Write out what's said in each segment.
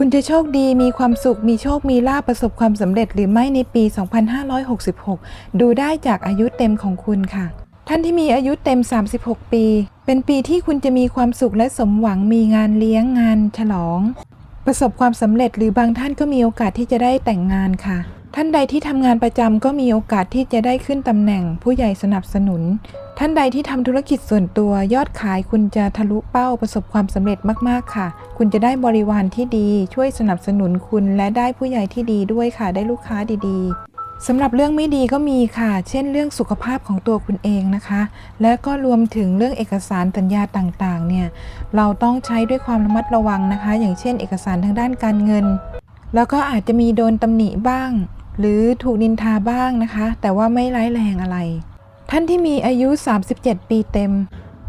คุณจะโชคดีมีความสุข มีโชคมีลาภประสบความสำเร็จหรือไม่ในปี 2566 ดูได้จากอายุเต็มของคุณค่ะ ท่านที่มีอายุเต็ม 36 ปี เป็นปีที่คุณจะมีความสุขและสมหวังมีงานเลี้ยงงานฉลอง ประสบความสำเร็จหรือบางท่านก็มีโอกาสที่จะได้แต่งงานค่ะ ท่านใดที่ทำงานประจำก็มีโอกาสที่จะได้ขึ้นตำแหน่งผู้ใหญ่สนับสนุน ท่านใดที่ทำธุรกิจส่วนตัวยอดขายคุณจะทะลุเป้าประสบความสำเร็จมาก ๆ ค่ะ คุณจะได้บริวารที่ดี ช่วยสนับสนุนคุณและได้ผู้ใหญ่ที่ดีด้วยค่ะ ได้ลูกค้าดีๆสำหรับเรื่องไม่ดีก็มีค่ะ เช่นเรื่องสุขภาพของตัวคุณเองนะคะ และก็รวมถึงเรื่องเอกสารสัญญาต่างๆ เนี่ย เราต้องใช้ด้วยความระมัดระวังนะคะ อย่างเช่น เอกสารทางด้านการเงิน แล้วก็อาจจะมีโดนตำหนิบ้าง หรือถูกนินทาบ้างนะคะ แต่ว่าไม่ร้ายแรงอะไร ท่านที่มีอายุ 37 ปีเต็ม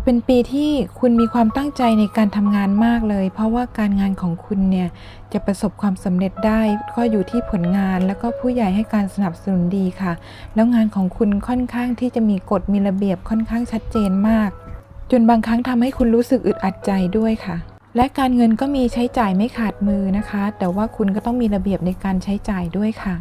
เป็นปีที่คุณมีความตั้งใจในการทำงานมากเลย เพราะว่าการงานของคุณเนี่ยจะประสบความสำเร็จได้ ก็อยู่ที่ผลงานแล้วก็ผู้ใหญ่ให้การสนับสนุนดีค่ะ แล้วงานของคุณค่อนข้างที่จะมีกฎมีระเบียบค่อนข้างชัดเจนมาก จนบางครั้งทำให้คุณรู้สึกอึดอัดใจด้วยค่ะและการเงินก็มีใช้จ่ายไม่ขาดมือนะคะ แต่ว่าคุณก็ต้องมีระเบียบในการใช้จ่ายด้วยค่ะ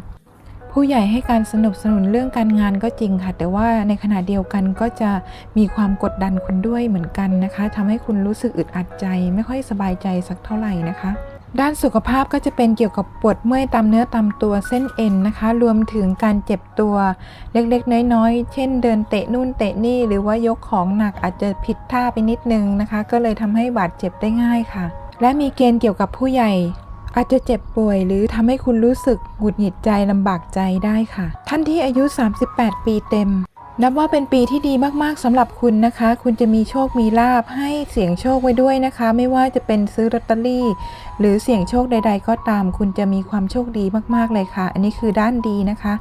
ผู้ใหญ่ให้การสนับสนุนเรื่องการงานก็จริงค่ะ แต่ว่าในขณะเดียวกันก็จะมีความกดดันคุณด้วยเหมือนกันนะคะทำให้คุณรู้สึกอึดอัดใจ ไม่ค่อยสบายใจสักเท่าไหร่นะคะด้านสุขภาพก็จะเป็นเกี่ยวกับปวดเมื่อยตามเนื้อตามตัวเส้นเอ็นนะคะ รวมถึงการเจ็บตัวเล็กๆ น้อยๆ เช่นเดินเตะนู่นเตะนี่ หรือว่ายกของหนักอาจจะผิดท่าไปนิดนึงนะคะ ก็เลยทำให้บาดเจ็บได้ง่ายค่ะ และมีเกณฑ์เกี่ยวกับผู้ใหญ่ อาจจะเจ็บป่วยหรือทำให้คุณรู้สึกหงุดหงิดใจลำบากใจได้ค่ะ ท่านที่อายุ 38 ปีเต็ม นับว่าเป็นปีที่ดีมากๆสำหรับคุณนะคะ คุณจะมีโชคมีลาบให้เสี่ยงโชคไว้ด้วยนะคะ ไม่ว่าจะเป็นซื้อลอตเตอรี่ หรือเสี่ยงโชคใด ๆ ก็ตาม คุณจะมีความโชคดีมากๆเลยค่ะ อันนี้คือด้านดีนะคะ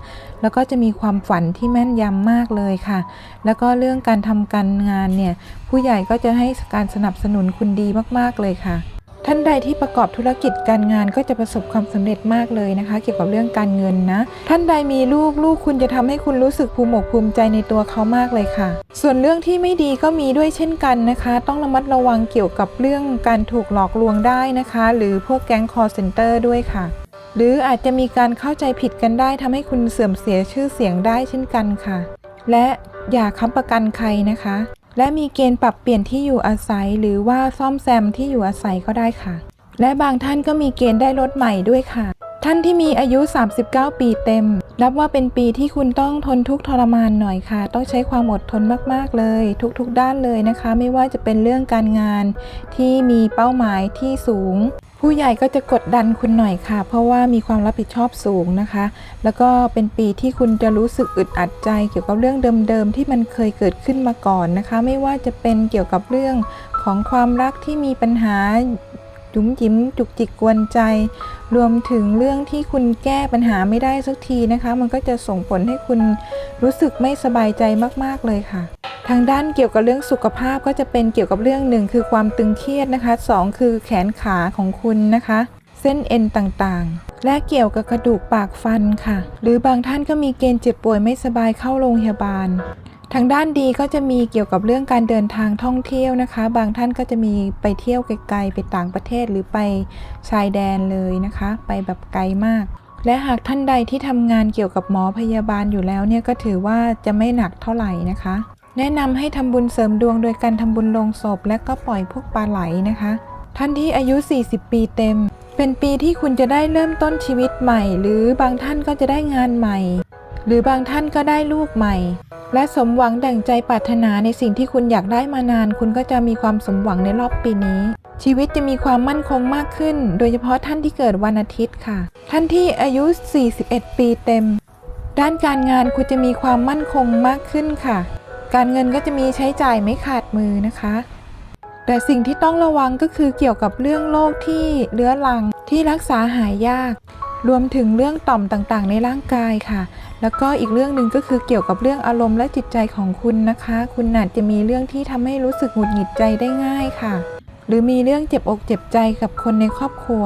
แล้วก็จะมีความฝันที่แม่นยำมากเลยค่ะ แล้วก็เรื่องการทำการงานเนี่ยผู้ใหญ่ก็จะให้การสนับสนุนคุณดีมากๆเลยค่ะ ท่านใดที่ประกอบธุรกิจการงานก็จะประสบความสำเร็จมากเลยนะคะ เกี่ยวกับเรื่องการเงินนะ ท่านใดมีลูกลูกคุณจะทำให้คุณรู้สึกภูมิอกภูมิใจในตัวเขามากเลยค่ะ ส่วนเรื่องที่ไม่ดีก็มีด้วยเช่นกันนะคะ ต้องระมัดระวังเกี่ยวกับเรื่องการถูกหลอกลวงได้นะคะ หรือพวกแก๊งคอร์เซนเตอร์ด้วยค่ะ หรืออาจจะมีการเข้าใจผิดกันได้ทำให้คุณเสื่อมเสียชื่อเสียงได้เช่นกันค่ะ และอย่าค้ำประกันใครนะคะ และมีเกณฑ์ปรับเปลี่ยนที่อยู่อาศัย หรือว่าซ่อมแซมที่อยู่อาศัยก็ได้ค่ะ และบางท่านก็มีเกณฑ์ได้รถใหม่ด้วยค่ะ ท่านที่มีอายุ 39 ปีเต็ม รับว่าเป็นปีที่คุณต้องทนทุกข์ทรมานหน่อยค่ะ ต้องใช้ความอดทนมากๆเลย ทุกๆด้านเลยนะคะ ไม่ว่าจะเป็นเรื่องการงานที่มีเป้าหมายที่สูง ผู้ใหญ่ก็จะกดดันคุณหน่อยค่ะ เพราะว่ามีความรับผิดชอบสูงนะคะ แล้วก็เป็นปีที่คุณจะรู้สึกอึดอัดใจ เกี่ยวกับเรื่องเดิมๆที่มันเคยเกิดขึ้นมาก่อนนะคะ ไม่ว่าจะเป็นเกี่ยวกับเรื่องของความรักที่มีปัญหาจุ๋มจิ๋มจุกจิกกวนใจ รวมถึงเรื่องที่คุณแก้ปัญหาไม่ได้สักทีนะคะ มันก็จะส่งผลให้คุณรู้สึกไม่สบายใจมากๆเลยค่ะ ทางด้านเกี่ยวกับเรื่องสุขภาพก็จะเป็นเกี่ยวกับเรื่องหนึ่งคือความตึงเครียดนะคะสองคือแขนขาของคุณนะคะ เส้นเอ็นต่างๆ และเกี่ยวกับกระดูกปากฟันค่ะ หรือบางท่านก็มีเกณฑ์เจ็บป่วยไม่สบายเข้าโรงพยาบาล ทางด้านดีก็จะมีเกี่ยวกับเรื่องการเดินทางท่องเที่ยวนะคะ บางท่านก็จะมีไปเที่ยวไกลๆไปต่างประเทศหรือไปชายแดนเลยนะคะ ไปแบบไกลมากและหากท่านใดที่ทำงานเกี่ยวกับหมอพยาบาลอยู่แล้วเนี่ยก็ถือว่าจะไม่หนักเท่าไหร่นะคะ แนะนำให้ทำบุญเสริมดวงโดยการทำบุญลงศพ และก็ปล่อยพวกปลาไหลนะคะ ท่านที่อายุ 40 ปีเต็ม เป็นปีที่คุณจะได้เริ่มต้นชีวิตใหม่ หรือบางท่านก็จะได้งานใหม่ หรือบางท่านก็ได้ลูกใหม่ และสมหวังดั่งใจปรารถนาในสิ่งที่คุณอยากได้มานาน คุณก็จะมีความสมหวังในรอบปีนี้ ชีวิตจะมีความมั่นคงมากขึ้น โดยเฉพาะท่านที่เกิดวันอาทิตย์ค่ะ ท่านที่อายุ 41 ปีเต็ม ด้านการงานคุณจะมีความมั่นคงมากขึ้นค่ะ การเงินก็จะมีใช้จ่ายไม่ขาดมือนะคะ แต่สิ่งที่ต้องระวังก็คือเกี่ยวกับเรื่องโรคที่เรื้อรังที่รักษาหายยาก รวมถึงเรื่องต่อมต่างๆ ในร่างกายค่ะ แล้วก็อีกเรื่องหนึ่งก็คือเกี่ยวกับเรื่องอารมณ์และจิตใจของคุณนะคะ คุณอาจจะมีเรื่องที่ทำให้รู้สึกหงุดหงิดใจได้ง่ายค่ะ หรือมีเรื่องเจ็บอกเจ็บใจกับคนในครอบครัว